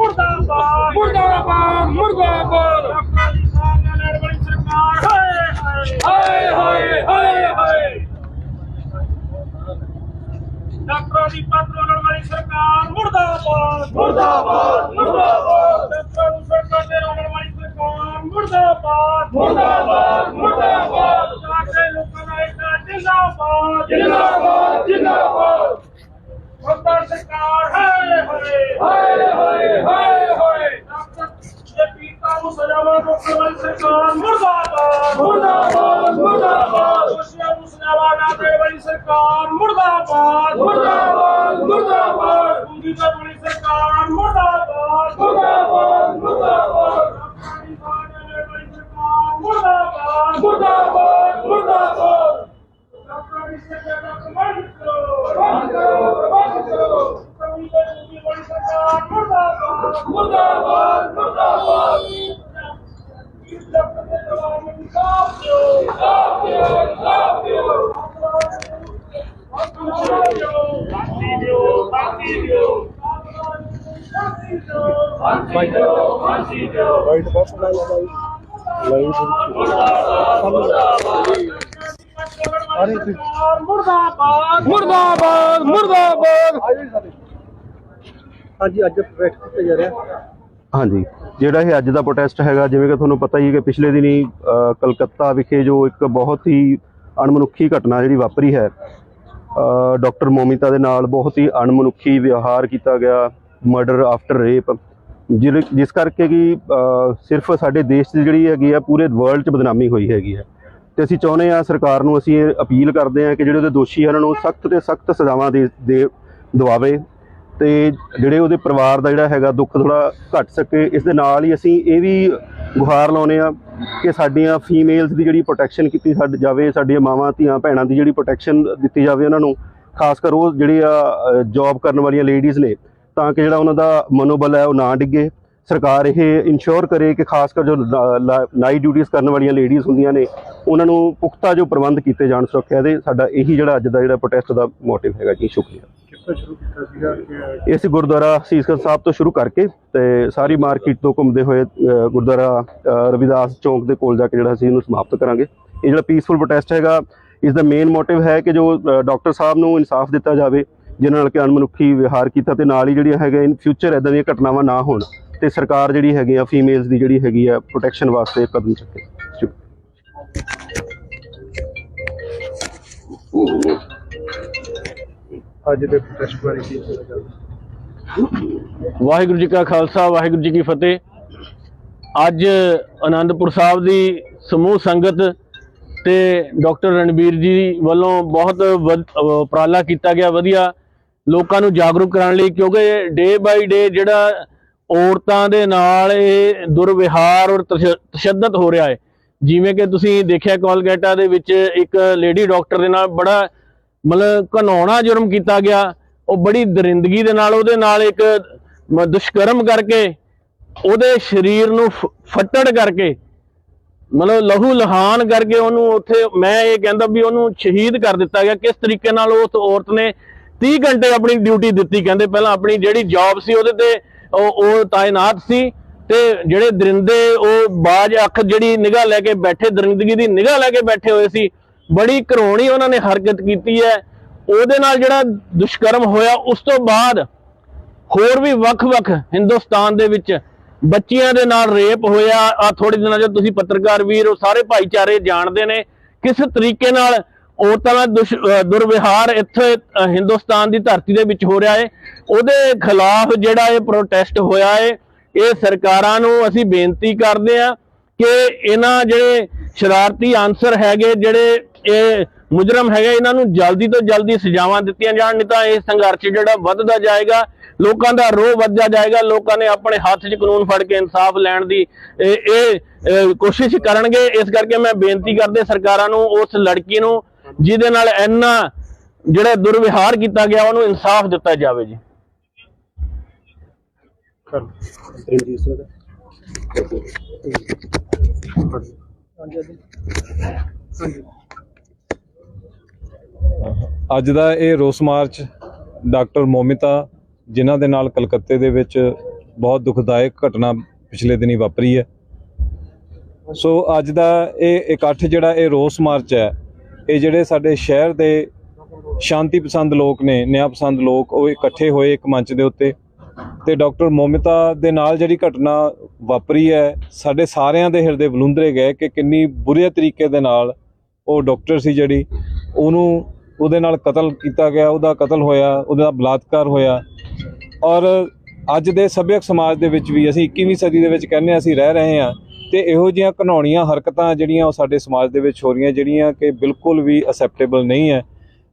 ਮੁਰਦਾਬਾਦ। ਮੁਰਦਾਬਾਦ ਮੁਰਦਾਬਾਦ। ਡਾਕਟਰ ਜੀ ਸਾਹਿਬ ਨਾਲ ਲੜ ਵਾਲੀ ਸਰਕਾਰ ਹਾਏ ਹਾਏ ਹਾਏ ਹਾਏ। ਡਾਕਟਰਾਂ ਦੀ ਪੱਤ ਰੋਲਣ ਵਾਲੀ ਸਰਕਾਰ ਮੁਰਦਾਬਾਦ। ਮੁਰਦਾਬਾਦ ਮੁਰਦਾਬਾਦ। ਡਾਕਟਰਾਂ ਨੂੰ ਸਰਕਾਰ ਦੇ ਰੋਲਣ ਵਾਲੀ ਸਰਕਾਰ ਮੁਰਦਾਬਾਦ। ਮੁਰਦਾਬਾਦ ਮੁਰਦਾਬਾਦ। ਸਾਡੇ ਲੋਕਾਂ ਦਾ ਇੱਕ ਜਿੰਦਾਬਾਦ। ਜਿੰਦਾਬਾਦ ਮੁਰਦਾਬਾਦ ਸਰਕਾਰ ਹਾਏ ਹਾਏ ਹਾਏ ਹਾਏ ਹਾਏ ਪੀਤਾ ਨੂੰ ਸਜ਼ਾਵਾਂ ਰੋਕਣ ਵਾਲੀ ਸਰਕਾਰ ਮੁਰਦਾਬਾਦ ਮੁਰਦਾਬਾਦ ਮੁਰਦਾਬਾਦ ਦੋਸ਼ੀਆਂ ਨੂੰ ਸਜ਼ਾਵਾਂ ਨਾ ਦੇਣ ਵਾਲੀ ਸਰਕਾਰ ਮੁਰਦਾਬਾਦ ਮੁਰਦਾਬਾਦ ਮੁਰਦਾਬਾਦ ਪੂੰਜੀ ਦਾ ਵਾਲੀ ਸਰਕਾਰ ਮੁਰਦਾਬਾਦ ਮੁਰਦਾਬਾਦ ਮੁਰਦਾਬਾਦ ਮੁਰਦਾਬਾਦ ਮੁਰਦਾਬਾਦ। ਫਾਂਸੀ ਦਿਓ ਵਾਈਟ ਬੱਸ ਨਾਲ ਲਗਾਈ ਲਾਈਨ ਅਰੇ ਮੁਰਦਾਬਾਦ ਮੁਰਦਾਬਾਦ ਮੁਰਦਾਬਾਦ ਹਾਂਜੀ ਅੱਜ ਪ੍ਰੋਟੈਸਟ ਕੀਤਾ ਜਾ ਰਿਹਾ ਹਾਂਜੀ ਜਿਹੜਾ ਇਹ ਅੱਜ ਦਾ ਪ੍ਰੋਟੈਸਟ ਹੈਗਾ ਜਿਵੇਂ ਕਿ ਤੁਹਾਨੂੰ ਪਤਾ ਹੀ ਹੈ ਕਿ ਪਿਛਲੇ ਦਿਨੀ ਕਲਕੱਤਾ ਵਿਖੇ ਜੋ ਇੱਕ ਬਹੁਤ ਹੀ ਅਣਮਨੁੱਖੀ ਘਟਨਾ ਜਿਹੜੀ ਵਾਪਰੀ ਹੈ ਅ, ਡਾਕਟਰ ਮੋਮਿਤਾ ਦੇ ਨਾਲ ਬਹੁਤ ਹੀ ਅਣਮਨੁੱਖੀ ਵਿਵਹਾਰ ਕੀਤਾ ਗਿਆ ਮਰਡਰ ਆਫਟਰ ਰੇਪ ਜਿਸ ਕਰਕੇ ਕਿ ਸਿਰਫ ਸਾਡੇ ਦੇਸ਼ 'ਚ ਜਿਹੜੀ ਹੈਗੀ ਆ ਪੂਰੇ ਵਰਲਡ 'ਚ ਬਦਨਾਮੀ ਹੋਈ ਹੈਗੀ ਹੈ। ਤੇ ਅਸੀਂ ਚਾਹੁੰਦੇ ਆ ਸਰਕਾਰ ਨੂੰ ਅਸੀਂ ਇਹ ਅਪੀਲ ਕਰਦੇ ਆ ਕਿ ਜਿਹੜੇ ਉਹਦੇ ਦੋਸ਼ੀ ਹਨ ਉਹਨਾਂ ਨੂੰ ਸਖਤ ਤੇ ਸਖਤ ਸਜ਼ਾਵਾਂ ਦੇ ਦੇ ਦਵਾਵੇ ਤੇ ਜਿਹੜੇ ਉਹਦੇ ਪਰਿਵਾਰ ਦਾ ਜਿਹੜਾ ਹੈਗਾ ਦੁੱਖ ਥੋੜਾ ਘਟ ਸਕੇ, ਇਸ ਦੇ ਨਾਲ ਹੀ ਅਸੀਂ ਇਹ ਵੀ ਗੁਹਾਰ ਲਾਉਨੇ ਆ ਕਿ ਸਾਡੀਆਂ ਫੀਮੇਲਸ ਦੀ ਜਿਹੜੀ ਪ੍ਰੋਟੈਕਸ਼ਨ ਕੀਤੀ ਸਾਡ, ਜਾਵੇ, ਸਾਡੀਆਂ ਮਾਵਾਂ, ਧੀਆਂ, ਭੈਣਾਂ ਦੀ ਜਿਹੜੀ ਪ੍ਰੋਟੈਕਸ਼ਨ ਦਿੱਤੀ ਜਾਵੇ ਉਹਨਾਂ ਨੂੰ, ਖਾਸ ਕਰ ਉਹ ਜਿਹੜੇ ਆ ਜੌਬ ਕਰਨ ਵਾਲੀਆਂ ਲੇਡੀਜ਼ ਨੇ, ਤਾਂ ਕਿ ਜਿਹੜਾ ਉਹਨਾਂ ਦਾ ਮਨੋਬਲ ਹੈ ਉਹ ਨਾ ਡਿੱਗੇ। ਸਰਕਾਰ ਇਹ ਇਨਸ਼ੋਰ ਕਰੇ ਕਿ ਖਾਸ ਕਰ ਜੋ ਨਾਈਟ ਡਿਊਟੀਆਂ ਕਰਨ ਵਾਲੀਆਂ ਲੇਡੀਜ਼ ਹੁੰਦੀਆਂ ਨੇ, ਉਹਨਾਂ ਨੂੰ ਪੁਖਤਾ ਜੋ ਪ੍ਰਬੰਧ ਕੀਤੇ ਜਾਣ ਸੁਰੱਖਿਆ ਦੇ, ਸਾਡਾ ਇਹੀ ਜਿਹੜਾ ਅੱਜ ਦਾ ਜਿਹੜਾ ਪ੍ਰੋਟੈਸਟ ਦਾ ਮੋਟਿਵ ਹੈਗਾ ਜੀ, ਸ਼ੁਕਰੀਆ। ਕਿੱਥੋਂ ਸ਼ੁਰੂ ਕੀਤਾ ਸੀਗਾ ਕਿ ਇਹ ਅਸੀਂ ਗੁਰਦੁਆਰਾ ਸੀਸਗੰਜ ਸਾਹਿਬ ਤੋਂ ਸ਼ੁਰੂ ਕਰਕੇ ਤੇ ਸਾਰੀ ਮਾਰਕੀਟ ਤੋਂ ਘੁੰਮਦੇ ਹੋਏ ਗੁਰਦੁਆਰਾ ਰਵਿਦਾਸ ਚੌਂਕ ਦੇ ਕੋਲ ਜਾ ਕੇ ਜਿਹੜਾ ਅਸੀਂ ਇਹਨੂੰ ਸਮਾਪਤ ਕਰਾਂਗੇ। ਇਹ ਜਿਹੜਾ ਪੀਸਫੁਲ ਪ੍ਰੋਟੈਸਟ ਹੈਗਾ ਇਸ ਦਾ ਮੇਨ ਮੋਟਿਵ ਹੈ ਕਿ ਜੋ ਡਾਕਟਰ ਸਾਹਿਬ ਨੂੰ ਇਨਸਾਫ ਦਿੱਤਾ ਜਾਵੇ ਜਿਨ੍ਹਾਂ ਨਾਲ ਕਿ ਅਣਮਨੁੱਖੀ ਵਿਵਹਾਰ ਕੀਤਾ ਤੇ ਨਾਲ ਹੀ ਜਿਹੜੀਆਂ ਹੈਗੇ ਇਨ ਫਿਊਚਰ ਇਦਾਂ ਦੀਆਂ ਘਟਨਾਵਾਂ ਨਾ ਹੋਣ ਤੇ ਸਰਕਾਰ ਜਿਹੜੀ ਹੈਗੀ ਆ ਫੀਮੇਲਸ ਦੀ ਜਿਹੜੀ ਹੈਗੀ ਆ ਪ੍ਰੋਟੈਕਸ਼ਨ ਵਾਸਤੇ ਕਦਮ ਚੁੱਕੇ। ਸ਼ੁਕਰੀਆ ਅੱਜ ਦੇ ਪ੍ਰੋਟੈਸਟ ਬਾਰੇ ਕੀ ਕਹਿਣਾ ਚਾਹੁੰਦੇ ਵਾਹਿਗੁਰੂ ਜੀ ਕਾ ਖਾਲਸਾ, ਵਾਹਿਗੁਰੂ ਜੀ ਕੀ ਫਤਿਹ। ਅੱਜ ਆਨੰਦਪੁਰ ਸਾਹਿਬ ਦੀ ਸਮੂਹ ਸੰਗਤ ਤੇ ਡਾਕਟਰ ਰਣਬੀਰ ਜੀ ਵੱਲੋਂ ਬਹੁਤ ਵਧ- ਉਪਰਾਲਾ ਕੀਤਾ ਗਿਆ ਵਧੀਆ ਲੋਕਾਂ ਨੂੰ ਜਾਗਰੂਕ ਕਰਨ ਲਈ, ਕਿਉਂਕਿ ਡੇ ਬਾਈ ਡੇ ਜਿਹੜਾ ਔਰਤਾਂ ਦੇ ਨਾਲ ਇਹ ਦੁਰਵਿਹਾਰ ਔਰ ਤਸ਼- ਤਸ਼ੱਦਦ ਹੋ ਰਿਹਾ ਹੈ। ਜਿਵੇਂ ਕਿ ਤੁਸੀਂ ਦੇਖਿਆ, ਕੋਲਗੇਟਾ ਦੇ ਵਿੱਚ ਇੱਕ ਲੇਡੀ ਡਾਕਟਰ ਦੇ ਨਾਲ ਬੜਾ ਮਤਲਬ ਘਨਾਉਣਾ ਜੁਰਮ ਕੀਤਾ ਗਿਆ, ਉਹ ਬੜੀ ਦਰਿੰਦਗੀ ਦੇ ਨਾਲ, ਉਹਦੇ ਨਾਲ ਇੱਕ ਦੁਸ਼ਕਰਮ ਕਰਕੇ, ਉਹਦੇ ਸਰੀਰ ਨੂੰ ਫ- ਫੱਟੜ ਕਰਕੇ, ਮਤਲਬ ਲਹੂ ਲਹਾਨ ਕਰਕੇ ਉਹਨੂੰ ਉੱਥੇ, ਮੈਂ ਇਹ ਕਹਿੰਦਾ ਵੀ ਉਹਨੂੰ ਸ਼ਹੀਦ ਕਰ ਦਿੱਤਾ ਗਿਆ। ਕਿਸ ਤਰੀਕੇ ਨਾਲ ਉਸ ਔਰਤ ਨੇ 30 ਘੰਟੇ ਆਪਣੀ ਡਿਊਟੀ ਦਿੱਤੀ, ਕਹਿੰਦੇ ਪਹਿਲਾਂ ਆਪਣੀ ਜਿਹੜੀ ਜੌਬ ਸੀ ਉਹਦੇ ਤੇ, ਉਹ ਉਹ ਤਾਇਨਾਤ ਸੀ ਤੇ ਜਿਹੜੇ ਦਰਿੰਦੇ, ਉਹ ਬਾਜ ਅੱਖ ਜਿਹੜੀ ਨਿਗਾਹ ਲੈ ਕੇ ਬੈਠੇ, ਦਰਿੰਦਗੀ ਦੀ ਨਿਗਾਹ ਲੈ ਕੇ ਬੈਠੇ ਹੋਏ ਸੀ ਬੜੀ ਘਰੋਣੀ ਉਹਨਾਂ ਨੇ ਹਰਕਤ ਕੀਤੀ ਹੈ। ਉਹਦੇ ਨਾਲ ਜਿਹੜਾ ਦੁਸ਼ਕਰਮ ਹੋਇਆ, ਉਸ ਤੋਂ ਬਾਅਦ ਹੋਰ ਵੀ ਵੱਖ-ਵੱਖ ਹਿੰਦੁਸਤਾਨ ਦੇ ਵਿੱਚ ਬੱਚੀਆਂ ਦੇ ਨਾਲ ਰੇਪ ਹੋਇਆ। ਆ ਥੋੜੇ ਦਿਨਾਂ ਚ ਤੁਸੀਂ ਪੱਤਰਕਾਰ ਵੀਰ, ਉਹ ਸਾਰੇ ਭਾਈਚਾਰੇ ਜਾਣਦੇ ਨੇ ਕਿਸ ਤਰੀਕੇ ਨਾਲ ਔਰਤਾਂ ਦਾ ਦੁਸ਼- ਦੁਰਵਿਹਾਰ ਇੱਥੇ ਹਿੰਦੁਸਤਾਨ ਦੀ ਧਰਤੀ ਦੇ ਵਿੱਚ ਹੋ ਰਿਹਾ ਹੈ ਉਹਦੇ ਖਿਲਾਫ ਜਿਹੜਾ ਇਹ ਪ੍ਰੋਟੈਸਟ ਹੋਇਆ ਹੈ ਇਹ ਸਰਕਾਰਾਂ ਨੂੰ ਅਸੀਂ ਬੇਨਤੀ ਕਰਦੇ ਆ ਕਿ ਇਹਨਾਂ ਜਿਹੜੇ ਸ਼ਰਾਰਤੀ ਆਨਸਰ ਹੈਗੇ, ਜਿਹੜੇ ਇਹ ਮੁਜਰਮ ਹੈਗਾ, ਇਹਨਾਂ ਨੂੰ ਜਲਦੀ ਤੋਂ ਜਲਦੀ ਸਜ਼ਾਵਾਂ ਦਿੱਤੀਆਂ ਜਾਣ, ਨਹੀਂ ਤਾਂ ਇਹ ਸੰਘਰਸ਼ ਜਿਹੜਾ ਵੱਧਦਾ ਜਾਏਗਾ, ਲੋਕਾਂ ਦਾ ਰੋਹ ਵੱਧਦਾ ਜਾਏਗਾ, ਲੋਕਾਂ ਨੇ ਆਪਣੇ ਹੱਥ 'ਚ ਕਾਨੂੰਨ ਫੜ ਕੇ ਇਨਸਾਫ ਲੈਣ ਦੀ, ਇਹ ਕੋਸ਼ਿਸ਼ ਕਰਨਗੇ। ਇਸ ਕਰਕੇ ਮੈਂ ਬੇਨਤੀ ਕਰਦੇ ਸਰਕਾਰਾਂ ਨੂੰ, ਉਸ ਲੜਕੀ ਨੂੰ, ਜਿਹਦੇ ਨਾਲ ਇੰਨਾ ਜਿਹੜਾ ਦੁਰਵਿਹਾਰ ਕੀਤਾ ਗਿਆ, ਉਹਨੂੰ ਇਨਸਾਫ ਦਿੱਤਾ ਜਾਵੇ ਜੀ। ਰਣਜੀਤ ਸਿੰਘ ਦਾ ਅੱਜ ਦਾ ਇਹ ਰੋਸ ਮਾਰਚ ਡਾਕਟਰ ਮੋਮਿਤਾ ਜਿਨ੍ਹਾਂ ਦੇ ਨਾਲ ਕਲਕੱਤੇ ਦੇ ਵਿੱਚ ਬਹੁਤ ਦੁਖਦਾਇਕ ਘਟਨਾ ਪਿਛਲੇ ਦਿਨੀ ਵਾਪਰੀ ਹੈ। ਸੋ ਅੱਜ ਦਾ ਇਹ ਇਕੱਠ ਜਿਹੜਾ ਇਹ ਰੋਸ ਮਾਰਚ ਹੈ, ਇਹ ਜਿਹੜੇ ਸਾਡੇ ਸ਼ਹਿਰ ਦੇ ਸ਼ਾਂਤੀ ਪਸੰਦ ਲੋਕ ਨੇ, ਨਿਆਂ ਪਸੰਦ ਲੋਕ, ਉਹ ਇਕੱਠੇ ਹੋਏ ਇੱਕ ਮੰਚ ਦੇ ਉੱਤੇ ਤੇ ਡਾਕਟਰ ਮੋਮਿਤਾ ਦੇ ਨਾਲ ਜਿਹੜੀ ਘਟਨਾ ਵਾਪਰੀ ਹੈ, ਸਾਡੇ ਸਾਰਿਆਂ ਦੇ ਹਿਰਦੇ ਬਲੁੰਦਰੇ ਗਏ ਕਿ ਕਿੰਨੀ ਬੁਰੇ ਤਰੀਕੇ ਦੇ ਨਾਲ ਉਹ ਡਾਕਟਰ ਸੀ ਜਿਹੜੀ ਉਹਨੂੰ ਉਹਦੇ ਨਾਲ ਕਤਲ ਕੀਤਾ ਗਿਆ, ਉਹਦਾ ਕਤਲ ਹੋਇਆ, ਉਹਦਾ ਬਲਾਤਕਾਰ ਹੋਇਆ। ਔਰ ਅੱਜ ਦੇ ਸੱਭਿਅਕ ਸਮਾਜ ਦੇ ਵਿੱਚ ਵੀ ਅਸੀਂ 21ਵੀਂ ਸਦੀ ਦੇ ਵਿੱਚ ਕਹਿੰਦੇ ਹਾਂ, ਅਸੀਂ ਰਹਿ ਰਹੇ ਹਾਂ ਤੇ ਇਹੋ ਜਿਹੀਆਂ ਘਿਨਾਉਣੀਆਂ ਹਰਕਤਾਂ ਜਿਹੜੀਆਂ ਉਹ ਸਾਡੇ ਸਮਾਜ ਦੇ ਵਿੱਚ ਹੋ ਰਹੀਆਂ, ਜਿਹੜੀਆਂ ਕਿ ਬਿਲਕੁਲ ਵੀ ਅਸੈਪਟੇਬਲ ਨਹੀਂ ਹੈ।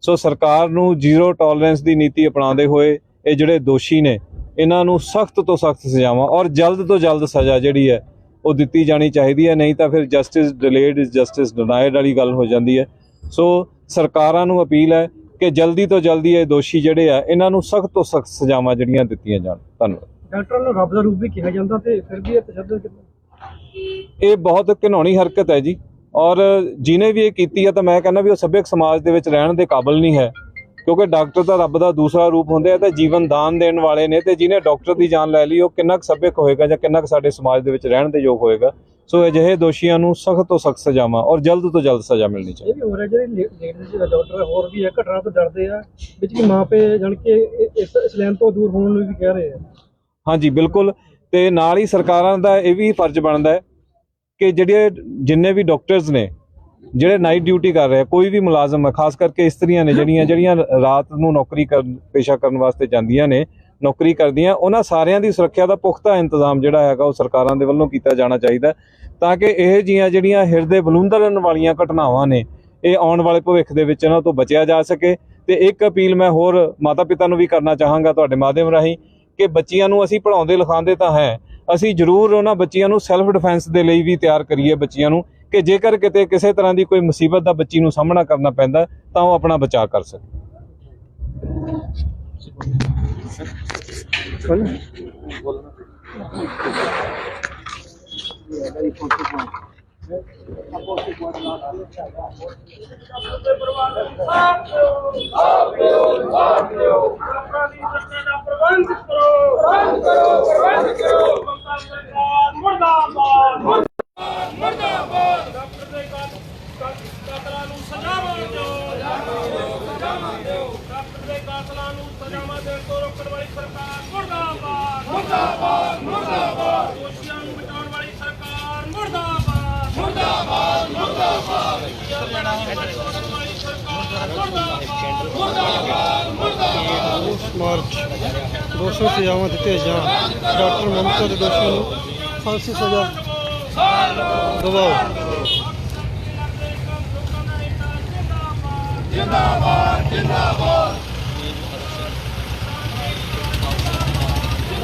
ਸੋ ਸਰਕਾਰ ਨੂੰ ਜ਼ੀਰੋ ਟੋਲਰੈਂਸ ਦੀ ਨੀਤੀ ਅਪਣਾਉਂਦੇ ਹੋਏ ਇਹ ਜਿਹੜੇ ਦੋਸ਼ੀ ਨੇ, ਇਹਨਾਂ ਨੂੰ ਸਖਤ ਤੋਂ ਸਖਤ ਸਜ਼ਾਵਾਂ ਔਰ ਜਲਦ ਤੋਂ ਜਲਦ ਸਜ਼ਾ ਜਿਹੜੀ ਹੈ, ਉਹ ਦਿੱਤੀ ਜਾਣੀ ਚਾਹੀਦੀ ਹੈ, ਨਹੀਂ ਤਾਂ ਫਿਰ justice delayed is justice denied ਵਾਲੀ ਗੱਲ ਹੋ ਜਾਂਦੀ ਹੈ। ਸੋ ਸਰਕਾਰਾਂ ਨੂੰ ਅਪੀਲ ਹੈ ਕਿ ਜਲਦੀ ਤੋਂ ਜਲਦੀ ਇਹ ਦੋਸ਼ੀ ਜਿਹੜੇ ਆ ਇਹਨਾਂ ਨੂੰ ਸਖਤ ਤੋਂ ਸਖਤ ਸਜ਼ਾਵਾਂ ਜਿਹੜੀਆਂ ਦਿੱਤੀਆਂ ਜਾਣ। ਧੰਨਵਾਦ। ਡਾਕਟਰ ਨੂੰ ਰੱਬ ਦਾ ਰੂਪ ਵੀ ਕਿਹਾ ਜਾਂਦਾ ਤੇ ਫਿਰ ਵੀ ਇਹ ਤਸ਼ੱਦਦ ਕਿੰਨਾ ਇਹ ਬਹੁਤ ਘਿਨਾਉਣੀ ਹਰਕਤ ਹੈ ਜੀ। ਔਰ ਜਿਨੇ ਵੀ ਇਹ ਕੀਤੀ ਹੈ ਤਾਂ ਮੈਂ ਕਹਿੰਦਾ ਵੀ ਉਹ ਸੱਭਿਅਕ ਸਮਾਜ ਦੇ ਵਿੱਚ ਰਹਿਣ ਦੇ ਕਾਬਿਲ ਨਹੀਂ ਹੈ। ਕਿਉਂਕਿ ਡਾਕਟਰ ਤਾਂ ਰੱਬ ਦਾ ਦੂਸਰਾ ਰੂਪ ਹੁੰਦੇ ਆ ਤੇ ਜੀਵਨ ਦਾਨ ਦੇਣ ਵਾਲੇ ਨੇ ਤੇ ਜਿਨੇ ਡਾਕਟਰ ਦੀ ਜਾਨ ਲੈ ਲਈ ਉਹ ਕਿੰਨਾ ਕੁ ਸੱਭਿਅਕ ਹੋਏਗਾ ਜਾਂ ਕਿੰਨਾ ਕੁ ਸਾਡੇ ਸਮਾਜ ਦੇ ਵਿੱਚ ਰਹਿਣ ਦੇ ਯੋਗ ਹੋਏਗਾ। ਸੋ ਅਜਿਹੇ ਦੋਸ਼ੀਆਂ ਨੂੰ ਸਖਤ ਤੋਂ ਸਖਤ ਸਜ਼ਾਵਾਂ ਔਰ ਜਲਦ ਤੋਂ ਜਲਦ ਸਜ਼ਾ ਮਿਲਣੀ ਚਾਹੀਦੀ। ਇਹ ਵੀ ਹੋ ਰਿਹਾ ਜਿਹੜੇ ਲੇਡੀਜ਼ ਜਿਹੜੇ ਡਾਕਟਰ ਹੋਰ ਵੀ ਹੈ ਘਟਨਾ ਤੋਂ ਡਰਦੇ ਆ ਵਿੱਚ ਕਿ ਮਾਂ ਪੇ ਜਾਣ ਕੇ ਇਹ- ਇਸ ਇਸ ਲਾਈਨ ਤੋਂ ਦੂਰ ਹੋਣ ਨੂੰ ਵੀ ਕਹਿ ਰਹੇ ਆ। ਹਾਂਜੀ ਬਿਲਕੁਲ। ਤੇ ਨਾਲ ਹੀ ਸਰਕਾਰਾਂ ਦਾ ਇਹ ਵੀ ਫਰਜ਼ ਬਣਦਾ ਹੈ ਕਿ ਜਿਹੜੇ ਜਿੰਨੇ ਵੀ ਡਾਕਟਰਸ ਨੇ ਜਿਹੜੇ ਨਾਈਟ ਡਿਊਟੀ ਕਰ ਰਹੇ ਕੋਈ ਵੀ ਮੁਲਾਜ਼ਮ ਹੈ ਖਾਸ ਕਰਕੇ ਇਸਤਰੀਆਂ ਨੇ ਜਿਹੜੀਆਂ ਜਿਹੜੀਆਂ ਰਾਤ ਨੂੰ ਨੌਕਰੀ ਕਰਨ ਪੇਸ਼ਾ ਕਰਨ ਵਾਸਤੇ ਜਾਂਦੀਆਂ ਨੇ ਨੌਕਰੀ ਕਰਦੀਆਂ, ਉਹਨਾਂ ਸਾਰਿਆਂ ਦੀ ਸੁਰੱਖਿਆ ਦਾ ਪੁਖਤਾ ਇੰਤਜ਼ਾਮ ਜਿਹੜਾ ਹੈਗਾ ਉਹ ਸਰਕਾਰਾਂ ਦੇ ਵੱਲੋਂ ਕੀਤਾ ਜਾਣਾ ਚਾਹੀਦਾ ਤਾਂ ਕਿ ਇਹ ਜੀਆਂ ਜਿਹੜੀਆਂ ਹਿਰਦੇ ਬਲੁੰਦਰਨ ਵਾਲੀਆਂ ਘਟਨਾਵਾਂ ਨੇ, ਇਹ ਆਉਣ ਵਾਲੇ ਭਵਿੱਖ ਦੇ ਵਿੱਚ ਇਹਨਾਂ ਤੋਂ ਬਚਿਆ ਜਾ ਸਕੇ ਤੇ ਇੱਕ ਅਪੀਲ ਮੈਂ ਹੋਰ ਮਾਤਾ ਪਿਤਾ ਨੂੰ ਵੀ ਕਰਨਾ ਚਾਹਾਂਗਾ ਤੁਹਾਡੇ ਮਾਧਿਅਮ ਰਾਹੀਂ ਕਿ ਬੱਚੀਆਂ ਨੂੰ ਅਸੀਂ ਪੜ੍ਹਾਉਂਦੇ ਲਿਖਾਉਂਦੇ ਤਾਂ ਹੈ, ਅਸੀਂ ਜ਼ਰੂਰ ਉਹਨਾਂ ਬੱਚੀਆਂ ਨੂੰ ਸੈਲਫ ਡਿਫੈਂਸ ਦੇ ਲਈ ਵੀ ਤਿਆਰ ਕਰੀਏ ਬੱਚੀਆਂ ਨੂੰ ਕਿ ਜੇਕਰ ਕਿਤੇ ਕਿਸੇ ਤਰ੍ਹਾਂ ਦੀ ਕੋਈ ਮੁਸੀਬਤ ਦਾ ਬੱਚੀ ਨੂੰ ਸਾਹਮਣਾ ਕਰਨਾ ਪੈਂਦਾ ਤਾਂ ਉਹ ਆਪਣਾ ਬਚਾਅ ਕਰ ਸਕੇ। ਪ੍ਰਬੰਧ ਕਰੋ ਪ੍ਰਬੰਧ ਕਰੋ ਪ੍ਰਬੰਧ ਕਰੋ ਮਮਤਾ ਸਰਕਾਰ ਮੁਰਦਾਬਾਦ ਮੁਰਦਾਬਾਦ ਡਾਕਟਰ ਦੇ ਕਾਤ- ਕਾਤ- ਕਾਤਲਾਂ ਨੂੰ ਸਜ਼ਾਵਾਂ ਦਿਓ ਸਜ਼ਾਵਾਂ ਦਿਓ ਡਾਕਟਰ ਦੇ ਕਾਤਲਾਂ ਨੂੰ ਸਜ਼ਾਵਾਂ ਦੇਣ ਤੋਂ ਰੋਕਣ ਵਾਲੀ ਸਰਕਾਰ ਮੁਰਦਾਬਾਦ। ਮੁਰਦਾਬਾਦ ਮੁਰਦਾਬਾਦ। ਦੋਸ਼ੀਆਂ ਨੂੰ ਬਚਾਉਣ ਵਾਲੀ ਸਰਕਾਰ ਮੁਰਦਾਬਾਦ। ਮੁਰਦਾਬਾਦ ਮੁਰਦਾਬਾਦ। ਬਚਾਉਣ ਵਾਲੀ ਸਰਕਾਰ ਮੁਰਦਾਬਾਦ। ਮੁਰਦਾਬਾਦ ਮੁਰਦਾਬਾਦ। ਮਾਰਚ। 200 ਸਜ਼ਾਵਾਂ ਦਿੱਤੇ ਜਾਣ। ਡਾਕਟਰ ਮਮਤਾ ਦੇ ਦੋਸ਼ੀ ਨੂੰ ਫਾਂਸੀ ਸਜ਼ਾ ਦਵਾਓ।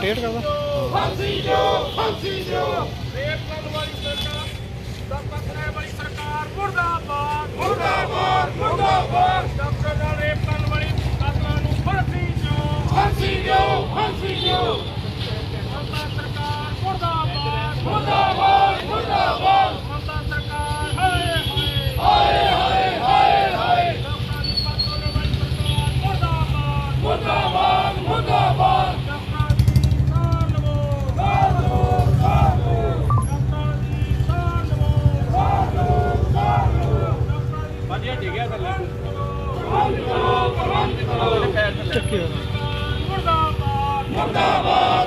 ਰੋਟੇਟ ਕਰਦਾ। ਫਾਂਸੀ ਦਿਓ ਫਾਂਸੀ ਦਿਓ। ਰੇਪ ਕਰਨ ਵਾਲੀ ਸਰਕਾਰ ਕਰਾਏ ਵਾਲੀ ਸਰਕਾਰ ਮੁਰਦਾਬਾਦ ਮੁਰਦਾਬਾਦ ਮੁਰਦਾਬਾਦ। ਡਾਕਟਰ ਨਾਲ ਰੇਪ ਕਰਨ ਵਾਲੀ ਕਾਤਲਾਂ ਨੂੰ ਫਾਂਸੀ ਦਿਓ। ਫਾਂਸੀ ਦਿਓ ਫਾਂਸੀ ਦਿਓ। ਸਰਕਾਰ ਮੁਰਦਾਬਾਦ ਮੁਰਦਾਬਾਦ।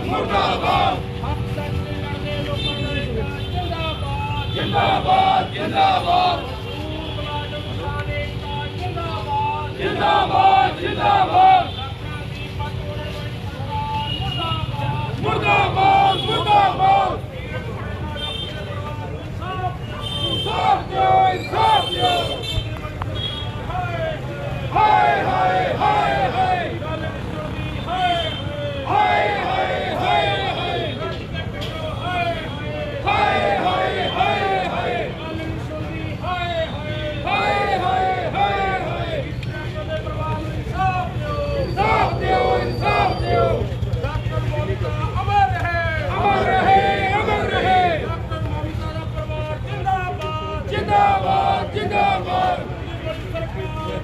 ਮੁਰਦਾਬਾਦ ਮੁਰਦਾਬਾਦ ਹੱਕ ਸੱਚ ਦੇ ਲੜਦੇ ਲੋਕਾਂ ਦਾ ਏਕਾ ਜਿੰਦਾਬਾਦ ਜਿੰਦਾਬਾਦ ਜਿੰਦਾਬਾਦ ਜਿੰਦਾਬਾਦ ਜਿੰਦਾਬਾਦ ਜਿੰਦਾਬਾਦ ਮੁਰਦਾਬਾਦ ਮੁਰਦਾਬਾਦ ਸਾਫ਼ ਦਿਓ ਇਨਸਾਫ ਦਿਓ ਹਾਏ ਹਾਏ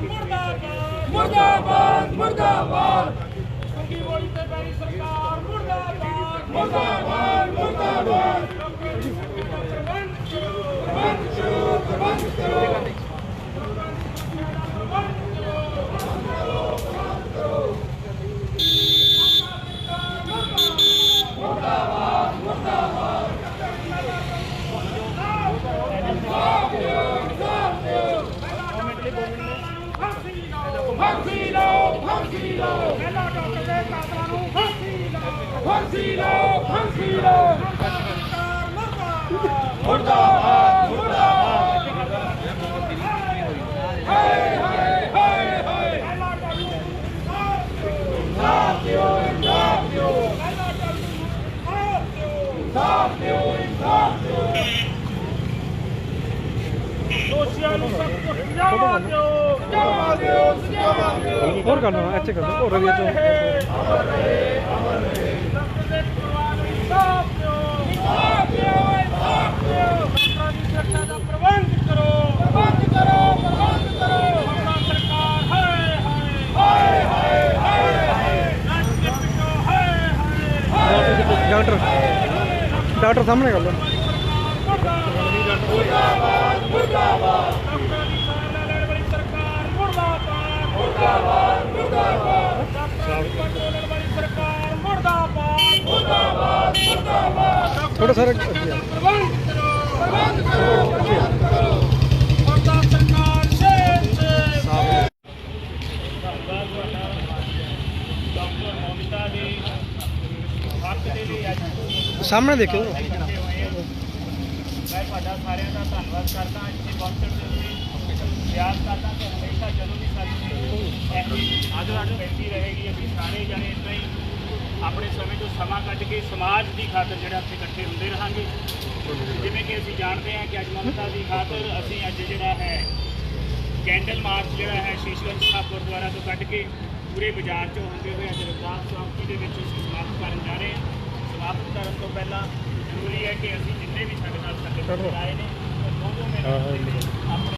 ਮੁਰਦਾਬਾਦ ਮੁਰਦਾਬਾਦ ਮੁਰਦਾਬਾਦ। ਸੰਗੀ ਬੋਲੀ ਤੇ ਬੈਰੀ ਸਰਕਾਰ, ਮੁਰਦਾਬਾਦ ਮੁਰਦਾਬਾਦ ਮੁਰਦਾਬਾਦ। ਪ੍ਰਬੰਧ ਕਰੋ ਪ੍ਰਬੰਧ ਕਰੋ। और गाना अच्छे कर और भी अच्छे डॉक्टर डॉक्टर सामने कर लो ਹੱਕ ਦੇ ਲਈ ਅੱਜ ਸਾਹਮਣੇ ਦੇਖਿਓ। ਮੈਂ ਤੁਹਾਡਾ ਸਾਰਿਆਂ ਦਾ ਧੰਨਵਾਦ ਕਰਦਾ। ਇੱਥੇ ਪਹੁੰਚਣ ਦੇ ਲਈ ਪਿਆਰ ਕਰਦਾ ਕਿ ਹਮੇਸ਼ਾ ਜਦੋਂ ਵੀ ਸਾਡੀ ਅੱਜ ਅੱਜ ਪੈਂਦੀ ਰਹੇਗੀ ਅਸੀਂ ਸਾਰੇ ਜਣੇ ਇਦਾਂ ਹੀ ਆਪਣੇ ਸਮੇਂ ਤੋਂ ਸਮਾਂ ਕੱਢ ਕੇ ਸਮਾਜ ਦੀ ਖਾਤਰ ਜਿਹੜਾ ਇੱਥੇ ਇਕੱਠੇ ਹੁੰਦੇ ਰਹਾਂਗੇ। ਜਿਵੇਂ ਕਿ ਅਸੀਂ ਜਾਣਦੇ ਹਾਂ ਕਿ ਅੱਜ ਮਮਤਾ ਦੀ ਖਾਤਰ ਅਸੀਂ ਅੱਜ ਜਿਹੜਾ ਹੈ ਕੈਂਡਲ ਮਾਰਚ ਜਿਹੜਾ ਹੈ ਸ਼ੀਸ਼ਗੰਜ ਸਾਹਿਬ ਗੁਰਦੁਆਰਾ ਤੋਂ ਕੱਢ ਕੇ ਪੂਰੇ ਬਾਜ਼ਾਰ 'ਚੋਂ ਹੁੰਦੇ ਹੋਏ ਅੱਜ ਰਵਿਦਾਸ ਚੌਂਕੀ ਦੇ ਵਿੱਚ ਅਸੀਂ ਸਮਾਪਤ ਕਰਨ ਜਾ ਰਹੇ ਹਾਂ। ਸਮਾਪਤ ਕਰਨ ਤੋਂ ਪਹਿਲਾਂ ਜ਼ਰੂਰੀ ਹੈ ਕਿ ਅਸੀਂ ਜਿੰਨੇ ਵੀ ਸਾਡੇ ਨਾਲ ਸੰਗਤ ਆਏ ਨੇ ਉਹ ਦੋ ਦੋ ਮਿੰਟ ਆਪਣੇ